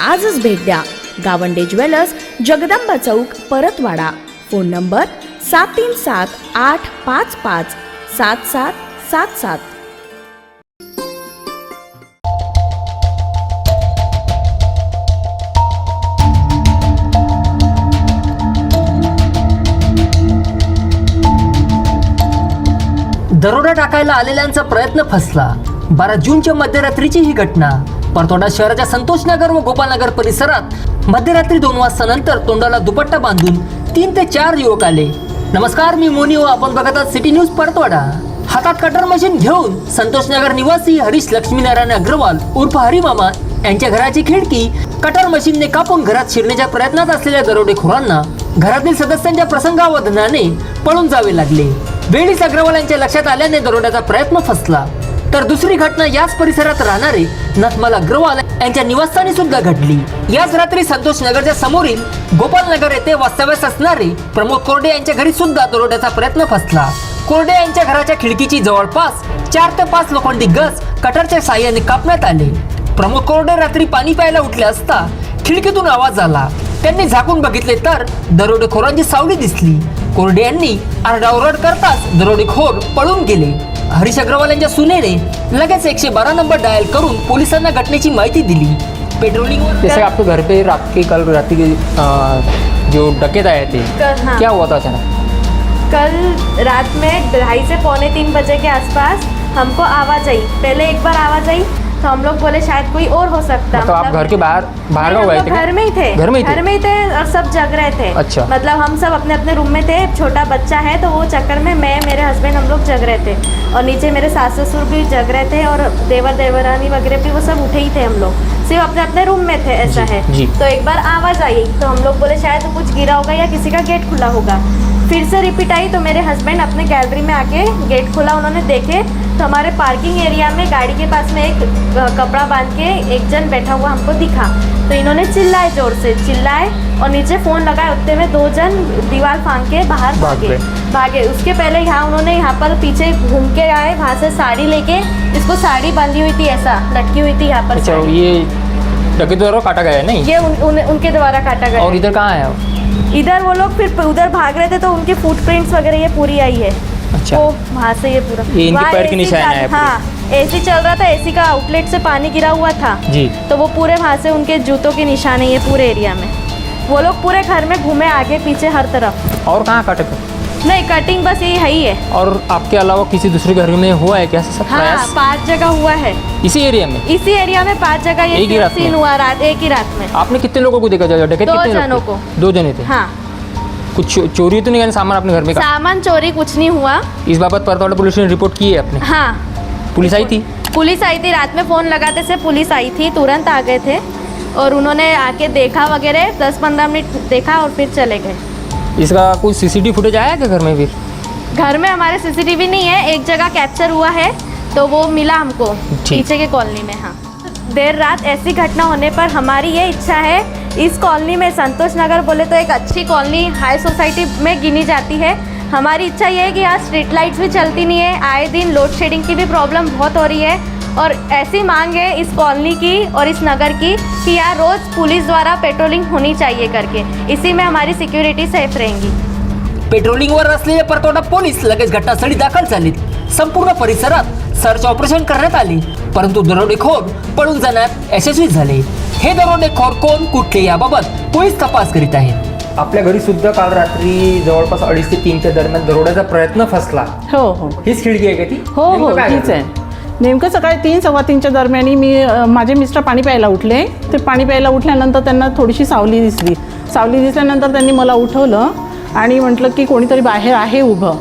आजच भेट द्या. Gawande jewellers Jagdamba Chowk Paratwada. Phone number सात तीन सात आठ पाच पाच सात सात सात सात. दरोडा टाकायला आलेल्यांचा प्रयत्न फसला. बारा जूनच्या मध्यरात्रीची ही घटना. परतोडा शहराच्या संतोषनगर व गोपालनगर परिसरात मध्यरात्री दोन वाजता नंतर तोंडाला दुपट्टा बांधून तीन ते चार युवक आले. नमस्कार मी मोनी व आपण बघत आहात सिटी न्यूज परतवाडा. हातात कटर मशीन घेऊन संतोषनगर निवासी हरीश लक्ष्मीनारायण अग्रवाल उर्फ हरिमामा यांच्या घराची खिडकी कटर मशीनने कापून घरात शिरण्याच्या प्रयत्नात असलेल्या दरोडेखोरांना घरातील सदस्यांच्या प्रसंगावधानाने पळून जावे लागले. वेळीच अग्रवाल यांच्या लक्षात आल्याने दरोड्याचा प्रयत्न फसला. तर दुसरी घटना याच परिसरात राहणारे नथमल अग्रवाल यांच्या निवासस्थानी सुद्धा घडली. याच रात्री संतोष नगरच्या समोरील गोपाल नगर येथे वास्तव्यास असणारे प्रमोद कोरडे यांच्या घरी सुद्धा दरोड्याचा प्रयत्न फसला. कोरडे यांच्या घराच्या खिडकीची जवळपास चार ते पाच लोखंडी गज कटरच्या साह्याने कापण्यात आले. प्रमोद कोरडे रात्री पाणी प्यायला उठले असता खिडकीतून आवाज आला. त्यांनी झाकून बघितले तर दरोडेखोरांची सावली दिसली. कोरडे यांनी आरडाओरड करताच दरोडेखोर पळून गेले. हरीश अग्रवाल यांच्या सुनेने लगेच एकशे बारा नंबर डायल करून पोलिसांना घटनेची माहिती दिली. पेट्रोलिंगवर जैसे आपके घर पे रात के कल रात के जो डकैत आए थे कल हाँ. क्या हुआ था अचानक? कल रात में ढाई से पौने तीन बजे के आसपास हमको आवाज़ आई। पहले एक बार आवाज़ आई। तो हम लोग बोले शायद कोई और हो सकता। मतलब आप घर के बाहर बाहर का हम थे घर में ही थे। घर में ही थे? घर में ही थे और सब जग रहे थे। अच्छा। मतलब हम सब अपने अपने रूम में थे छोटा बच्चा है तो वो चक्कर में मैं मेरे हस्बैंड हम लोग जग रहे थे। और नीचे मेरे सास ससुर भी जग रहे थे और देवर देवरानी वगैरह भी वो सब उठे ही थे हम लोग। सिर्फ़ अपने अपने रूम में थे ऐसा है। तो एक बार आवाज़ आई तो हम लोग बोले शायद कुछ गिरा होगा या किसी का गेट खुला होगा। फिर से रिपीट आई तो मेरे हस्बैंड अपने गैलरी में आके गेट खोला उन्होंने देखे। तो हमारे पार्किंग एरिया में गाड़ी के पास में एक कपड़ा बाँध के एक जन बैठा हुआ हमको दिखा। तो इन्होंने चिल्लाए ज़ोर से चिल्लाए और नीचे फ़ोन लगाए। उतने में दो जन दीवार फांग के बाहर भागे भागे उसके पहले यहाँ उन्होंने यहाँ पर पीछे घूम के आए वहाँ से साड़ी लेके। इसको साड़ी बांधी हुई थी ऐसा लटकी हुई थी यहाँ पर अच्छा ये द्वारा काटा गया नहीं? ये उन, उन, उनके द्वारा काटा गया और इधर कहाँ है? इधर वो लोग फिर उधर भाग रहे थे तो उनके फुटप्रिंट्स वगैरह ये पूरी आई है। अच्छा। वहाँ से ये पूरा। ये इनके पैर के निशान हाँ एसी चल रहा था एसी का आउटलेट से पानी गिरा हुआ था। जी। तो वो पूरे वहाँ से उनके जूतों के निशान है ये पूरे एरिया में। वो लोग पूरे घर में घूमे आगे पीछे हर तरफ़। और कहाँ काटे नहीं कटिंग बस यही है। ही है और आपके अलावा किसी दूसरे घर में हुआ है क्या सब हाँ पाँच जगह हुआ है। इसी एरिया में? इसी एरिया में पाँच जगह एक ही ये? सीन हुआ रात एक ही रात में। आपने कितने लोगों को देखा? दो जनों को। दो जने थे? हाँ। कुछ चोरी तो नहीं यानी सामान अपने घर में का सामान चोरी कुछ नहीं हुआ। इस बाबत परतवाड़ा पुलिस ने रिपोर्ट की है अपने। हाँ। पुलिस आई थी? पुलिस आई थी रात में फ़ोन लगाते से पुलिस आई थी तुरंत आ गए थे और उन्होंने आके देखा वगैरह दस पंद्रह मिनट देखा और फिर चले गए। इसका कोई सीसीटीवी फुटेज आया क्या घर में फिर? घर में हमारे सीसीटीवी नहीं है एक जगह कैप्चर हुआ है तो वो मिला हमको पीछे के कॉलोनी में हाँ। देर रात ऐसी घटना होने पर हमारी ये इच्छा है इस कॉलोनी में संतोष नगर बोले तो एक अच्छी कॉलोनी हाई सोसाइटी में गिनी जाती है। हमारी इच्छा ये है कि यहाँ स्ट्रीट लाइट्स भी चलती नहीं है। आए दिन लोड शेडिंग की भी प्रॉब्लम बहुत हो रही है। और ऐसी मांग है इस कॉलोनी की और इस नगर की कि यहाँ रोज़ पुलिस द्वारा पेट्रोलिंग होनी चाहिए करके। इसी में हमारी सिक्योरिटी सेफ़ रहेंगी। पेट्रोलिंगवर असलेले परतोडा पोलीस लगेच घटनास्थळी दाखल संपूर्ण परिसरात सर्च ऑपरेशन करण्यात आले, परंतु दरोडेखोर पळून जाण्यात यशस्वी झाले. हे दरोडेखोर कोण कुठले याबाबत पोलीस तपास करीत आहेत. आपल्या घरी सुद्धा काल रात्री जवळपास अडीच ते तीनच्या दरम्यान दरोड्याचा प्रयत्न फसला. हो हो. हीच खिडकी आहे का ती? हो हो नेमकं काय हीच झालं? आहे. नेमकं सकाळी तीन सव्वा तीनच्या दरम्यान मी अ, माझे मिस्टर पाणी प्यायला उठले. ते पाणी प्यायला उठल्यानंतर त्यांना थोडीशी सावली दिसली. सावली दिसल्यानंतर त्यांनी मला उठवलं आणि म्हटलं की कोणीतरी बाहेर आहे उभं.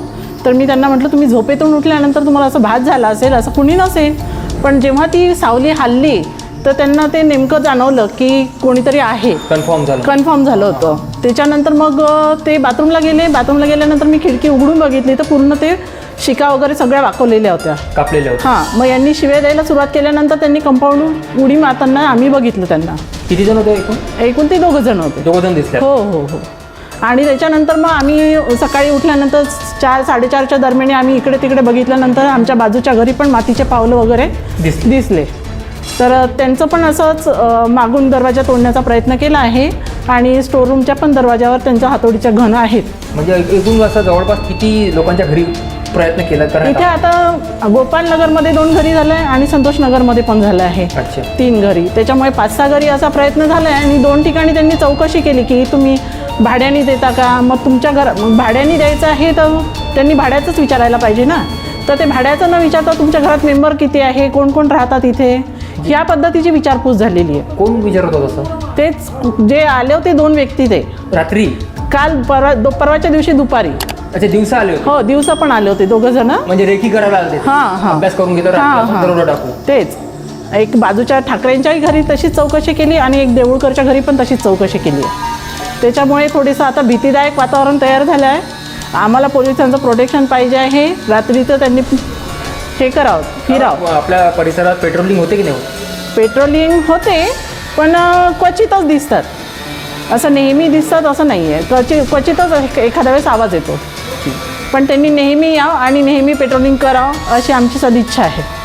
तर मी त्यांना म्हटलं तुम्ही झोपेतून उठल्यानंतर तुम्हाला असं भात झाला असेल असं कुणी नसेल. पण जेव्हा ती सावली हल्ली तर त्यांना ते नेमकं जाणवलं की कोणीतरी आहे. कन्फर्म झालं. कन्फर्म झालं होतं. त्याच्यानंतर मग ते बाथरूमला गेले. बाथरूमला गेल्यानंतर मी खिडकी उघडून बघितली. तर पूर्ण ते शिका वगैरे सगळ्या वाकवलेल्या होत्या. कापलेले होते हां मग यांनी शिव्या द्यायला सुरुवात केल्यानंतर त्यांनी कंपाऊंड उडी मारताना आम्ही बघितलं त्यांना. किती जण होते एकूण? एकूण ते दोघं जण होते. दोघं जण दिसले हो हो हो. आणि त्याच्यानंतर मग आम्ही सकाळी उठल्यानंतर चार साडेचारच्या दरम्यान आम्ही इकडे तिकडे बघितल्यानंतर आमच्या बाजूच्या घरी पण मातीचे पावलं वगैरे दिसले. तर त्यांचं पण असंच मागून दरवाजा तोडण्याचा प्रयत्न केला आहे आणि स्टोरूमच्या पण दरवाजावर त्यांच्या हातोडीच्या घन आहेत. म्हणजे एकूण असं जवळपास किती लोकांच्या घरी प्रयत्न केला इथे आता गोपालनगरमध्ये दोन घरी झालं आहे आणि संतोषनगरमध्ये पण झालं आहे. तीन घरी. त्याच्यामुळे पाच सहा घरी असा प्रयत्न झाला आहे आणि दोन ठिकाणी त्यांनी चौकशी केली की तुम्ही भाड्याने देता का? मग तुमच्या घर भाड्याने द्यायचं आहे तर त्यांनी भाड्याचंच विचारायला पाहिजे ना? तर ते भाड्याचं न विचारता तुमच्या घरात मेंबर किती आहे? कोण कोण राहतात इथे? या पद्धतीची विचारपूस झालेली आहे. कोण विचारत होतं तसं तेच जे आले होते दोन व्यक्ती ते. रात्री? काल परवा दो परवाच्या दिवशी दुपारी. अच्छा दिवसा आले होते. हो दिवसा पण आले होते दोघं जण. म्हणजे रेखी करायला आले होते. हां हां. अभ्यास करून घेतो हां, रात्री हां. दरोडा टाकू. तेच. एक बाजूच्या ठाकरेंच्याही घरी तशीच चौकशी केली आणि एक देऊळकरच्या घरी पण तशीच चौकशी केली आहे. त्याच्यामुळे थोडंसं आता भीतीदायक वातावरण तयार झालं आहे. आम्हाला पोलिसांचं प्रोटेक्शन पाहिजे आहे. रात्रीचं त्यांनी हे करावं फिरावं. आपल्या परिसरात पेट्रोलिंग होते की नाही? होत? पेट्रोलिंग होते पण क्वचितच दिसतात. असं नेहमी दिसतात असं नाही आहे क्वचित क्वचितच एखाद्या वेळेस आवाज येतो. पण त्यांनी नेहमी यावं आणि नेहमी पेट्रोलिंग करावं अशी आमची सदिच्छा आहे.